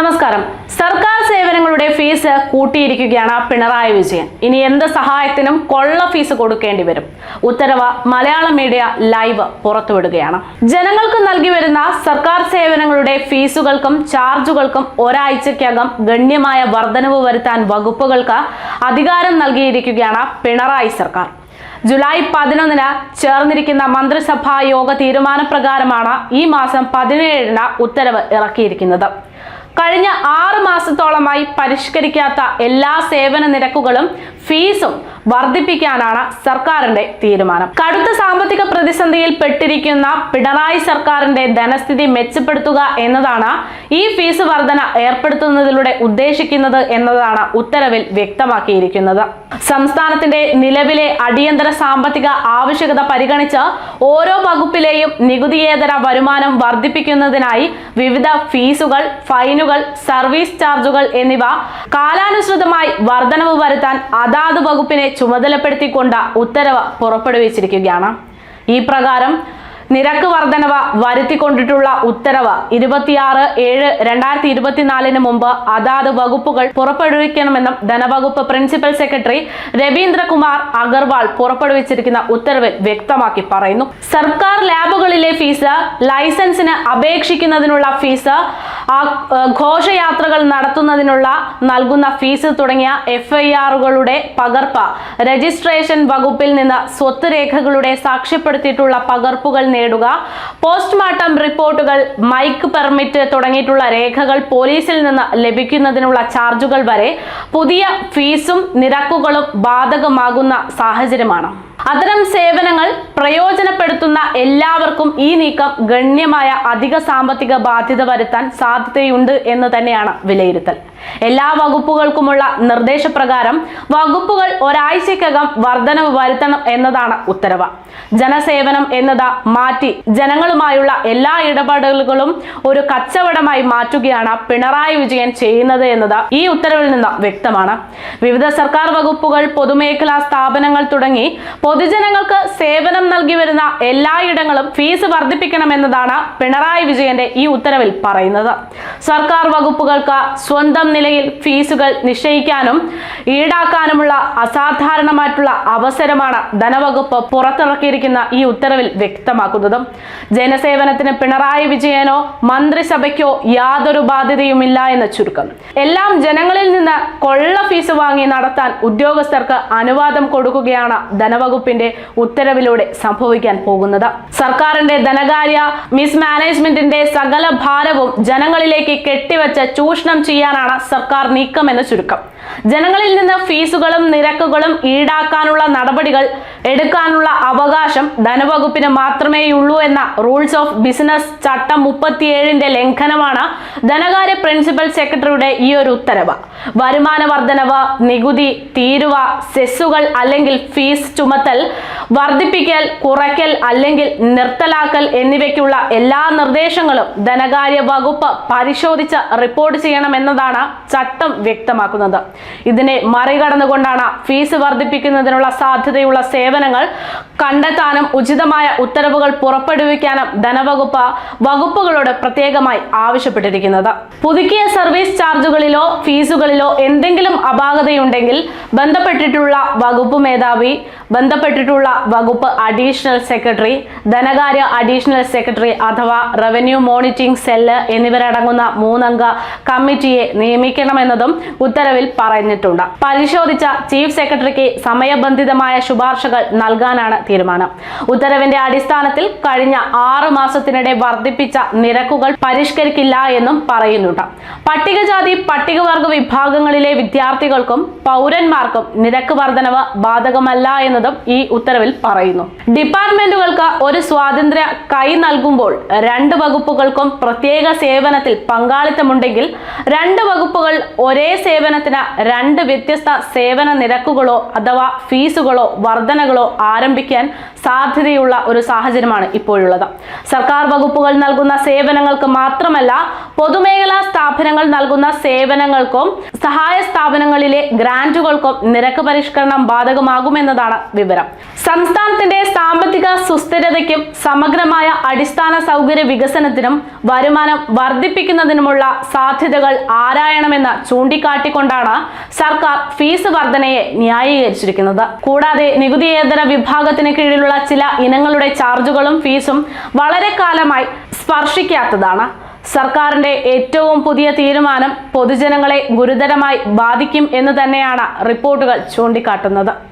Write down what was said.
നമസ്കാരം. സർക്കാർ സേവനങ്ങളുടെ ഫീസ് കൂട്ടിയിരിക്കുകയാണ് പിണറായി വിജയൻ. ഇനി എന്ത് സഹായത്തിനും കൊള്ള ഫീസ് കൊടുക്കേണ്ടി വരും. ഉത്തരവ് മലയാള മീഡിയ ലൈവ് പുറത്തുവിടുകയാണ്. ജനങ്ങൾക്ക് നൽകി വരുന്ന സർക്കാർ സേവനങ്ങളുടെ ഫീസുകൾക്കും ചാർജുകൾക്കും ഒരാഴ്ചക്കകം ഗണ്യമായ വർധനവ് വരുത്താൻ വകുപ്പുകൾക്ക് അധികാരം നൽകിയിരിക്കുകയാണ് പിണറായി സർക്കാർ. ജൂലൈ പതിനൊന്നിന് ചേർന്നിരിക്കുന്ന മന്ത്രിസഭാ യോഗ തീരുമാനപ്രകാരമാണ് ഈ മാസം പതിനേഴിന് ഉത്തരവ് ഇറക്കിയിരിക്കുന്നത്. കഴിഞ്ഞ ആറ് മാസത്തോളമായി പരിഷ്കരിക്കാത്ത എല്ലാ സേവന നിരക്കുകളും ഫീസും വർദ്ധിപ്പിക്കാനാണ് സർക്കാരിന്റെ തീരുമാനം. കടുത്ത സാമ്പത്തിക പ്രതിസന്ധിയിൽ പെട്ടിരിക്കുന്ന പിണറായി സർക്കാരിന്റെ ധനസ്ഥിതി മെച്ചപ്പെടുത്തുക എന്നതാണ് ഈ ഫീസ് വർധന ഏർപ്പെടുത്തുന്നതിലൂടെ ഉദ്ദേശിക്കുന്നത് എന്നതാണ് ഉത്തരവിൽ വ്യക്തമാക്കിയിരിക്കുന്നത്. സംസ്ഥാനത്തിന്റെ നിലവിലെ അടിയന്തര സാമ്പത്തിക ആവശ്യകത പരിഗണിച്ച് ഓരോ വകുപ്പിലെയും നികുതിയേതര വരുമാനം വർദ്ധിപ്പിക്കുന്നതിനായി വിവിധ ഫീസുകൾ ഫൈനുകൾ സർവീസ് ചാർജുകൾ എന്നിവ കാലാനുസൃതമായി വർധനവ് വരുത്താൻ അതാത് വകുപ്പിനെ ചുമതലപ്പെടുത്തിക്കൊണ്ട് ഉത്തരവ് പുറപ്പെടുവിച്ചിരിക്കുകയാണ്. ഈ പ്രകാരം നിരക്ക് വർധനവ് വരുത്തിക്കൊണ്ടിട്ടുള്ള ഉത്തരവ് ഇരുപത്തിയാറ് ഏഴ് രണ്ടായിരത്തി ഇരുപത്തിനാലിന് മുമ്പ് അതാത് വകുപ്പുകൾ പുറപ്പെടുവിക്കണമെന്നും ധനവകുപ്പ് പ്രിൻസിപ്പൽ സെക്രട്ടറി രവീന്ദ്രകുമാർ അഗർവാൾ പുറപ്പെടുവിച്ചിരിക്കുന്ന ഉത്തരവിൽ വ്യക്തമാക്കി പറയുന്നു. സർക്കാർ ലാബുകളിലെ ഫീസ് ലൈസൻസിന് അപേക്ഷിക്കുന്നതിനുള്ള ഫീസ് ഘോഷയാത്രകൾ നടത്തുന്നതിനുള്ള നൽകുന്ന ഫീസ് തുടങ്ങിയ എഫ് ഐ ആറുകളുടെ പകർപ്പ്. രജിസ്ട്രേഷൻ വകുപ്പിൽ നിന്ന് സ്വത്ത് രേഖകളുടെ സാക്ഷ്യപ്പെടുത്തിയിട്ടുള്ള പകർപ്പുകൾ നേടുക. പോസ്റ്റ്മോർട്ടം റിപ്പോർട്ടുകൾ മൈക്ക് പെർമിറ്റ് തുടങ്ങിയിട്ടുള്ള രേഖകൾ പോലീസിൽ നിന്ന് ലഭിക്കുന്നതിനുള്ള ചാർജുകൾ വരെ പുതിയ ഫീസും നിരക്കുകളും ബാധകമാകുന്ന സാഹചര്യമാണ്. അത്തരം സേവനങ്ങൾ പ്രയോജനപ്പെടുത്തുന്ന എല്ലാവർക്കും ഈ നീക്കം ഗണ്യമായ അധിക സാമ്പത്തിക ബാധ്യത വരുത്താൻ സാധ്യതയുണ്ട് എന്ന് തന്നെയാണ് വിലയിരുത്തൽ. എല്ലാ വകുപ്പുകൾക്കുമുള്ള നിർദ്ദേശപ്രകാരം വകുപ്പുകൾ ഒരാഴ്ചക്കകം വർധനവ് വരുത്തണം എന്നതാണ് ഉത്തരവ്. ജനസേവനം എന്നത് മാറ്റി ജനങ്ങളുമായുള്ള എല്ലാ ഇടപെടലുകളും ഒരു കച്ചവടമായി മാറ്റുകയാണ് പിണറായി വിജയൻ ചെയ്യുന്നത് എന്നത് ഈ ഉത്തരവിൽ നിന്ന് വ്യക്തമാണ്. വിവിധ സർക്കാർ വകുപ്പുകൾ പൊതുമേഖലാ സ്ഥാപനങ്ങൾ തുടങ്ങി പൊതുജനങ്ങൾക്ക് സേവനം നൽകി വരുന്ന എല്ലായിടങ്ങളും ഫീസ് വർദ്ധിപ്പിക്കണമെന്നതാണ് പിണറായി വിജയന്റെ ഈ ഉത്തരവിൽ പറയുന്നത്. സർക്കാർ വകുപ്പുകൾക്ക് സ്വന്തം നിലയിൽ ഫീസുകൾ നിശ്ചയിക്കാനും ഈടാക്കാനുമുള്ള അസാധാരണമായിട്ടുള്ള അവസരമാണ് ധനവകുപ്പ് പുറത്തിറക്കിയിരിക്കുന്ന ഈ ഉത്തരവിൽ വ്യക്തമാക്കുന്നത്. ജനസേവനത്തിന് പിണറായി വിജയനോ മന്ത്രിസഭയ്ക്കോ യാതൊരു ബാധ്യതയുമില്ല എന്ന ചുരുക്കം. എല്ലാം ജനങ്ങളിൽ നിന്ന് കൊള്ള ഫീസ് വാങ്ങി നടത്താൻ ഉദ്യോഗസ്ഥർക്ക് അനുവാദം കൊടുക്കുകയാണ് ധനവകുപ്പിന്റെ ഉത്തരവിലൂടെ സംഭവിക്കാൻ പോകുന്നത്. സർക്കാരിന്റെ ധനകാര്യ മിസ്മാനേജ്മെന്റിന്റെ സകല ഭാരവും ജനങ്ങളിലേക്ക് കെട്ടിവെച്ച് ചൂഷണം ചെയ്യാനാണ് സർക്കാർ നീക്കമെന്ന് ചുരുക്കം. ജനങ്ങളിൽ നിന്ന് ഫീസുകളും നിരക്കുകളും ഈടാക്കാനുള്ള നടപടികൾ എടുക്കാനുള്ള അവകാശം ധനവകുപ്പിന് മാത്രമേയുള്ളൂ എന്ന റൂൾസ് ഓഫ് ബിസിനസ് ചട്ടം മുപ്പത്തിയേഴിന്റെ ലംഘനമാണ് ധനകാര്യ പ്രിൻസിപ്പൽ സെക്രട്ടറിയുടെ ഈ ഒരു ഉത്തരവ്. വരുമാന വർധനവ് നികുതി തീരുവ സെസ്സുകൾ അല്ലെങ്കിൽ ഫീസ് ചുമത്തൽ വർദ്ധിപ്പിക്കൽ കുറയ്ക്കൽ അല്ലെങ്കിൽ നിർത്തലാക്കൽ എന്നിവയ്ക്കുള്ള എല്ലാ നിർദ്ദേശങ്ങളും ധനകാര്യ വകുപ്പ് പരിശോധിച്ച് റിപ്പോർട്ട് ചെയ്യണമെന്നതാണ് ചട്ടം വ്യക്തമാക്കുന്നത്. ഇതിനെ മറികടന്നുകൊണ്ടാണ് ഫീസ് വർദ്ധിപ്പിക്കുന്നതിനുള്ള സാധ്യതയുള്ള സേവനങ്ങൾ കണ്ടെത്താനും ഉചിതമായ ഉത്തരവുകൾ പുറപ്പെടുവിക്കാനും ധനവകുപ്പ് വകുപ്പുകളോട് പ്രത്യേകമായി ആവശ്യപ്പെട്ടിരിക്കുന്നത്. പുതുക്കിയ സർവീസ് ചാർജുകളിലോ ഫീസുകളിലോ എന്തെങ്കിലും അപാകതയുണ്ടെങ്കിൽ ബന്ധപ്പെട്ടിട്ടുള്ള വകുപ്പ് മേധാവി ബന്ധപ്പെട്ടിട്ടുള്ള വകുപ്പ് അഡീഷണൽ സെക്രട്ടറി ധനകാര്യ അഡീഷണൽ സെക്രട്ടറി അഥവാ റവന്യൂ മോണിറ്ററിംഗ് സെല്ല് എന്നിവരടങ്ങുന്ന മൂന്നംഗ കമ്മിറ്റിയെ നിയമിക്കണമെന്നതും ഉത്തരവിൽ പറഞ്ഞിട്ടുണ്ട്. പരിശോധിച്ച ചീഫ് സെക്രട്ടറിക്ക് സമയബന്ധിതമായ ശുപാർശകൾ നൽകാനാണ് തീരുമാനം. ഉത്തരവിന്റെ അടിസ്ഥാനത്തിൽ കഴിഞ്ഞ ആറ് മാസത്തിനിടെ വർദ്ധിപ്പിച്ച നിരക്കുകൾ പരിഷ്കരിക്കില്ല എന്നും പറയുന്നുണ്ട്. പട്ടികജാതി പട്ടികവർഗ വിഭാഗങ്ങളിലെ വിദ്യാർത്ഥികൾക്കും പൗരന്മാർക്കും നിരക്ക് വർധനവ് ബാധകമല്ല എന്നതും ഈ ഉത്തരവിൽ പറയുന്നു. ഡിപ്പാർട്ട്മെന്റുകൾക്ക് ഒരു സ്വാതന്ത്ര്യ കൈ നൽകുമ്പോൾ രണ്ട് വകുപ്പുകൾക്കും പ്രത്യേക സേവനത്തിൽ പങ്കാളിത്തമുണ്ടെങ്കിൽ രണ്ട് വകുപ്പുകൾ ഒരേ സേവനത്തിന് രണ്ട് വ്യത്യസ്ത സേവന നിരക്കുകളോ അഥവാ ഫീസുകളോ വർധനകളോ ആരംഭിക്കാൻ സാധ്യതയുള്ള ഒരു സാഹചര്യമാണ് ഇപ്പോഴുള്ളത്. സർക്കാർ വകുപ്പുകൾ നൽകുന്ന സേവനങ്ങൾക്ക് മാത്രമല്ല പൊതുമേഖലാ സ്ഥാപനങ്ങൾ നൽകുന്ന സേവനങ്ങൾക്കും സഹായ സ്ഥാപനങ്ങളിലെ ഗ്രാന്റുകൾക്കും നിരക്ക് പരിഷ്കരണം ബാധകമാകുമെന്നതാണ് വിവരം. സംസ്ഥാനത്തിന്റെ സാമ്പത്തിക സുസ്ഥിരതയ്ക്കും സമഗ്രമായ അടിസ്ഥാന സൗകര്യ വികസനത്തിനും വരുമാനം വർദ്ധിപ്പിക്കുന്നതിനുമുള്ള സാധ്യതകൾ ആരായണമെന്ന് ചൂണ്ടിക്കാട്ടിക്കൊണ്ടാണ് സർക്കാർ ഫീസ് വർധനയെ ന്യായീകരിച്ചിരിക്കുന്നത്. കൂടാതെ നികുതിയേതര വിഭാഗത്തിന് കീഴിലുള്ള ചില ഇനങ്ങളുടെ ചാർജുകളും ഫീസും വളരെ കാലമായി സ്പർശിക്കാത്തതാണ്. സർക്കാരിന്റെ ഏറ്റവും പുതിയ തീരുമാനം പൊതുജനങ്ങളെ ഗുരുതരമായി ബാധിക്കും എന്ന് തന്നെയാണ് റിപ്പോർട്ടുകൾ ചൂണ്ടിക്കാട്ടുന്നത്.